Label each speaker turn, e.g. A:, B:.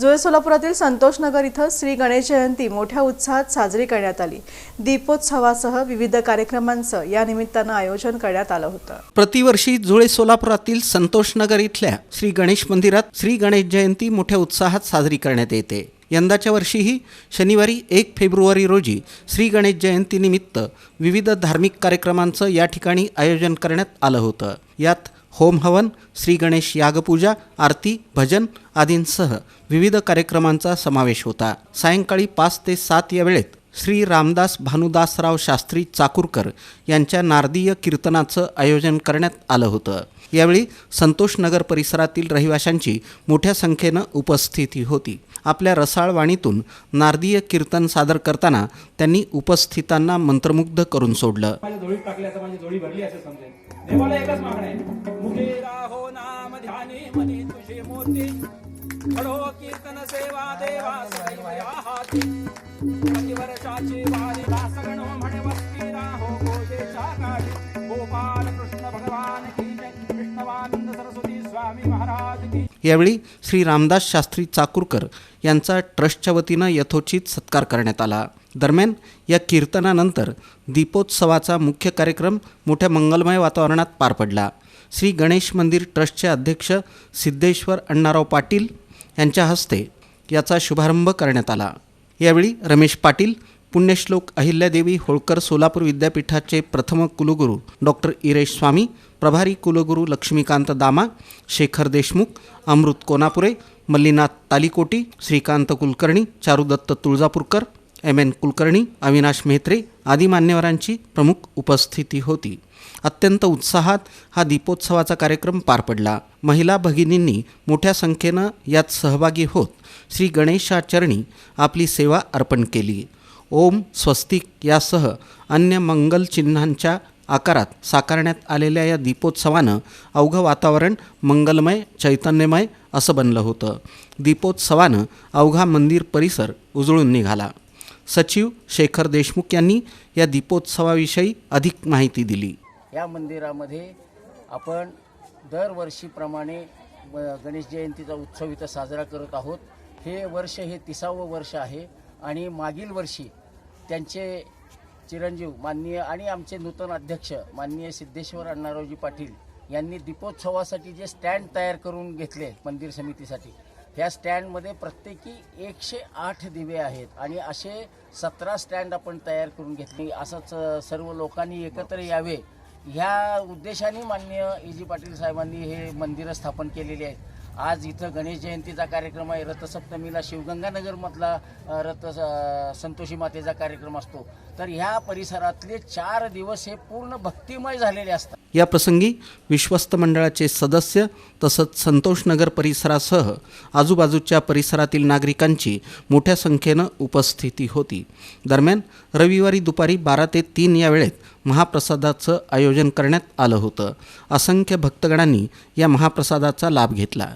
A: जुळे सोलापुरातील संतोष नगर इथं श्री गणेश जयंती मोठ्या उत्साहात साजरी करण्यात आली. दीपोत्सवासह विविध कार्यक्रमांचं या निमित्तानं आयोजन करण्यात आलं होतं.
B: प्रतिवर्षी जुळे सोलापुरातील संतोष नगर इथल्या श्री गणेश मंदिरात श्री गणेश जयंती मोठ्या उत्साहात साजरी करण्यात येते. यंदाच्या वर्षीही शनिवारी एक फेब्रुवारी रोजी श्री गणेश जयंतीनिमित्त विविध धार्मिक कार्यक्रमांचं या ठिकाणी आयोजन करण्यात आलं होतं. यात होम हवन श्री गणेश यागपूजा आरती भजन आदींसह विविध कार्यक्रमांचा समावेश होता. सायंकाळी पाच ते सात या वेळेत श्री रामदास भानुदासराव शास्त्री चाकूरकर यांच्या नारदीय कीर्तनाचं आयोजन करण्यात आलं होतं. यावेळी संतोष नगर परिसरातील रहिवाशांची मोठ्या संख्येनं उपस्थिती होती. आपल्या रसाळ वाणीतून नारदीय कीर्तन सादर करताना त्यांनी उपस्थितांना मंत्रमुग्ध करून सोडलं.
C: माझी एकच मागणं घडो कीर्तन सेवा देवा सदैव या हाती प्रतिवर्षाची वारी दासगण म्हणे वस्ती राहो गोशेच्या काठी गोपाल कृष्ण भगवान की जय. विष्णवानंद सरस्वती स्वामी महाराज की
B: यावेळी श्री रामदास शास्त्री चाकूरकर यांचा ट्रस्टच्या वतीनं यथोचित सत्कार करण्यात आला. दरम्यान या कीर्तनानंतर दीपोत्सवाचा मुख्य कार्यक्रम मोठ्या मंगलमय वातावरणात पार पडला. श्री गणेश मंदिर ट्रस्टचे अध्यक्ष सिद्धेश्वर अण्णाराव पाटील यांच्या हस्ते याचा शुभारंभ करण्यात आला. यावेळी रमेश पाटील पुण्यश्लोक अहिल्यादेवी होळकर सोलापूर विद्यापीठाचे प्रथम कुलगुरू डॉक्टर इरेश स्वामी प्रभारी कुलगुरू लक्ष्मीकांत दामा शेखर देशमुख अमृत कोनापुरे मल्लीनाथ तालिकोटी श्रीकांत कुलकर्णी चारुदत्त तुळजापूरकर एम एन कुलकर्णी अविनाश मेहत्रे आदी मान्यवरांची प्रमुख उपस्थिती होती. अत्यंत उत्साहात हा दीपोत्सवाचा कार्यक्रम पार पडला. महिला भगिनींनी मोठ्या संख्येनं यात सहभागी होत श्री गणेशाचरणी आपली सेवा अर्पण केली. ओम स्वस्तिक यासह अन्य मंगलचिन्हांच्या आकारात साकारण्यात आलेल्या या दीपोत्सवानं अवघं वातावरण मंगलमय चैतन्यमय असं बनलं होतं. दीपोत्सवानं अवघा मंदिर परिसर उजळून निघाला. सचिव शेखर देशमुख यांनी या दीपोत्सवाविषयी अधिक माहिती दिली.
D: या मंदिरामध्ये आपण दरवर्षीप्रमाणे गणेश जयंतीचा उत्सव इथं साजरा करत आहोत. हे वर्ष हे तिसावं वर्ष आहे आणि मागील वर्षी त्यांचे चिरंजीव माननीय आणि आमचे नूतन अध्यक्ष माननीय सिद्धेश्वर अण्णारावजी पाटील यांनी दीपोत्सवासाठी जे स्टँड तयार करून घेतले मंदिर समितीसाठी ह्या स्टँडमध्ये प्रत्येकी एकशे आठ दिवे आहेत आणि असे सतरा स्टँड आपण तयार करून घेतले. असंच सर्व लोकांनी एकत्र यावे ह्या उद्देशाने मान्य ए जी पाटील साहेबांनी हे मंदिरं स्थापन केलेली आहेत. आज इथं गणेश जयंतीचा कार्यक्रम आहे रथसप्तमीला शिवगंगानगरमधला रथ संतोषी मातेचा कार्यक्रम असतो. तर ह्या परिसरातले चार दिवस हे पूर्ण भक्तिमय झालेले असतात.
B: या प्रसंगी विश्वस्त मंडळाचे सदस्य तसंच संतोषनगर परिसरासह आजूबाजूच्या परिसरातील नागरिकांची मोठ्या संख्येनं उपस्थिती होती. दरम्यान रविवारी दुपारी बारा ते तीन या वेळेत महाप्रसादाचं आयोजन करण्यात आलं होतं. असंख्य भक्तगणांनी या महाप्रसादाचा लाभ घेतला.